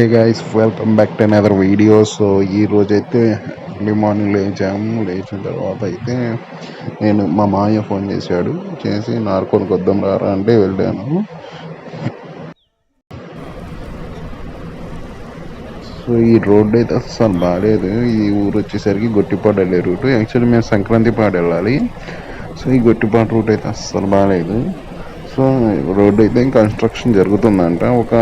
Hey guys welcome back to another video so ఈ రోజు అయితే ఎర్లీ మార్నింగ్ లేచాము. లేచిన తర్వాత అయితే నేను మా మాయ ఫోన్ చేశాడు. చేసి నార్కొని వద్దాం రారా అంటే వెళ్ళాను. సో ఈ రోడ్ అయితే అసలు బాగాలేదు ఈ ఊరు వచ్చేసరికి గొట్టిపాడు వెళ్ళే రూట్. యాక్చువల్లీ మేము సంక్రాంతి పాడు వెళ్ళాలి. సో ఈ గొట్టిపాటు రూట్ అయితే అస్సలు బాగాలేదు సో రోడ్ అయితే కన్స్ట్రక్షన్ జరుగుతుందంట. ఒక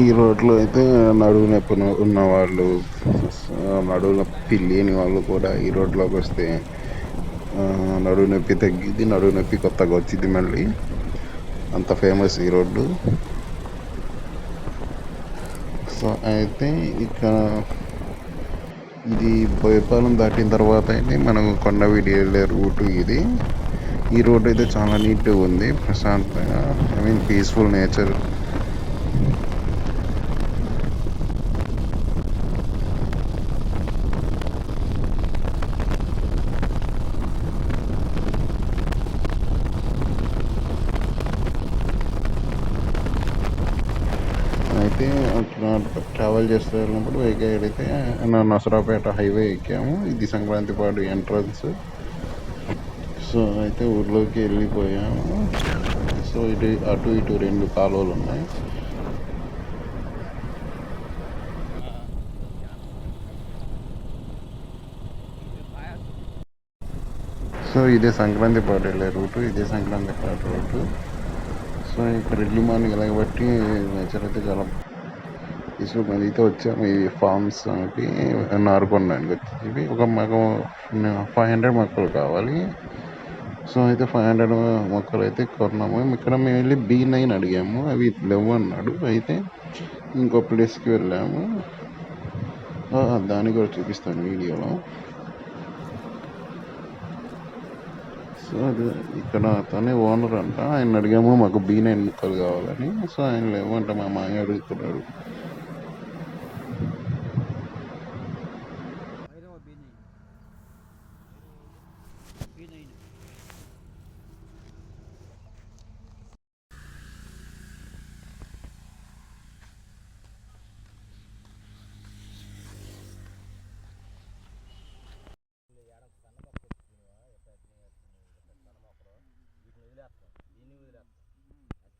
ఈ రోడ్లో అయితే నడువు నొప్పి ఉన్న వాళ్ళు నడువు నొప్పి లేని వాళ్ళు కూడా ఈ రోడ్లోకి వస్తే నడువు నొప్పి తగ్గిద్ది నడువు నొప్పి కొత్తగా వచ్చింది మళ్ళీ. అంత ఫేమస్ ఈ రోడ్డు. సో అయితే ఇక్కడ ఇది బోయపాలెం దాటిన తర్వాత అయితే మనం కొండవీడి వెళ్ళే రూట్ ఇది. ఈ రోడ్ అయితే చాలా నీట్గా ఉంది ప్రశాంతంగా ఐ మీన్ పీస్ఫుల్ నేచర్ అయితే అట్లా ట్రావెల్ చేస్తూ వెళ్ళినప్పుడు వెహికల్ అయితే నా నసరాపేట హైవే ఎక్కాము. ఇది సంక్రాంతిపాడు ఎంట్రన్స్ సో అయితే ఊర్లోకి వెళ్ళిపోయాము. సో ఇటు అటు ఇటు రెండు కాలువలు ఉన్నాయి. సో ఇదే సంక్రాంతి పాట వెళ్ళే రూటు ఇదే సంక్రాంతి పాట రూటు. సో ఇక్కడ ఎర్లీ మార్నింగ్ ఎలా బట్టి నేచర్ అయితే చాలా పీస్ఫుల్ అయితే వచ్చాము. ఈ ఫార్మ్స్కి నారుకొనడానికి వచ్చి ఒక మాకు ఫైవ్ హండ్రెడ్ మొక్కలు కావాలి. సో అయితే ఫైవ్ హండ్రెడ్ మొక్కలు అయితే కొన్నాము. ఇక్కడ మేము వెళ్ళి బీ నైన్ అడిగాము. అవి లేవు అన్నాడు అయితే ఇంకో ప్లేస్కి వెళ్ళాము. దాన్ని కూడా చూపిస్తాను వీడియోలో. సో అది ఇక్కడ అతనే ఓనర్ అంట. ఆయన అడిగాము మాకు బీ నైన్ ముక్కలు కావాలని. సో ఆయన లేవంట మా మాయ అడుగుతున్నాడు.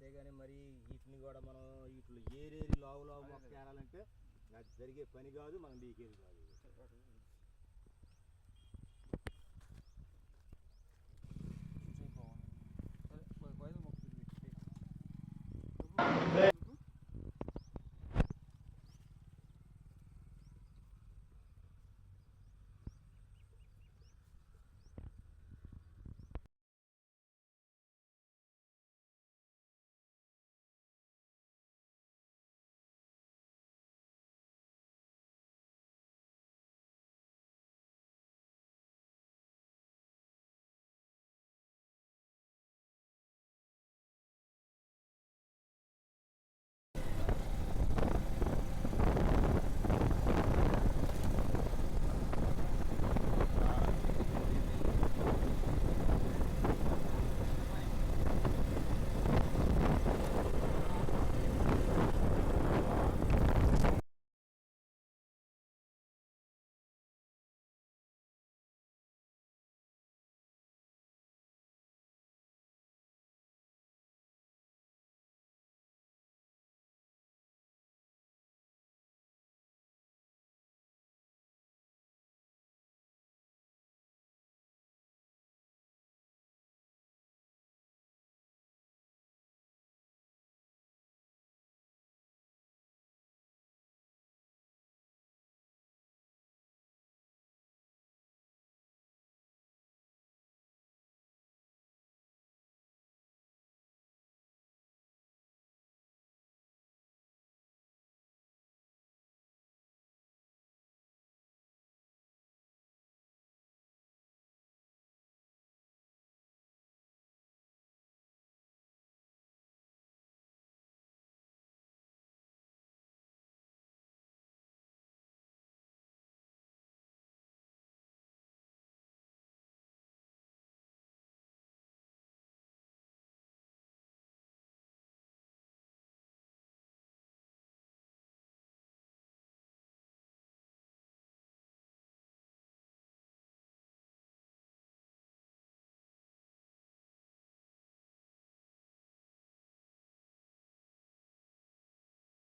అంతేగాని మరి వీటిని కూడా మనం వీటిలో ఏరేరి లావు లావు మొక్క ఏరాలంటే నాకు జరిగే పని కాదు మనం బీకేది కాదు.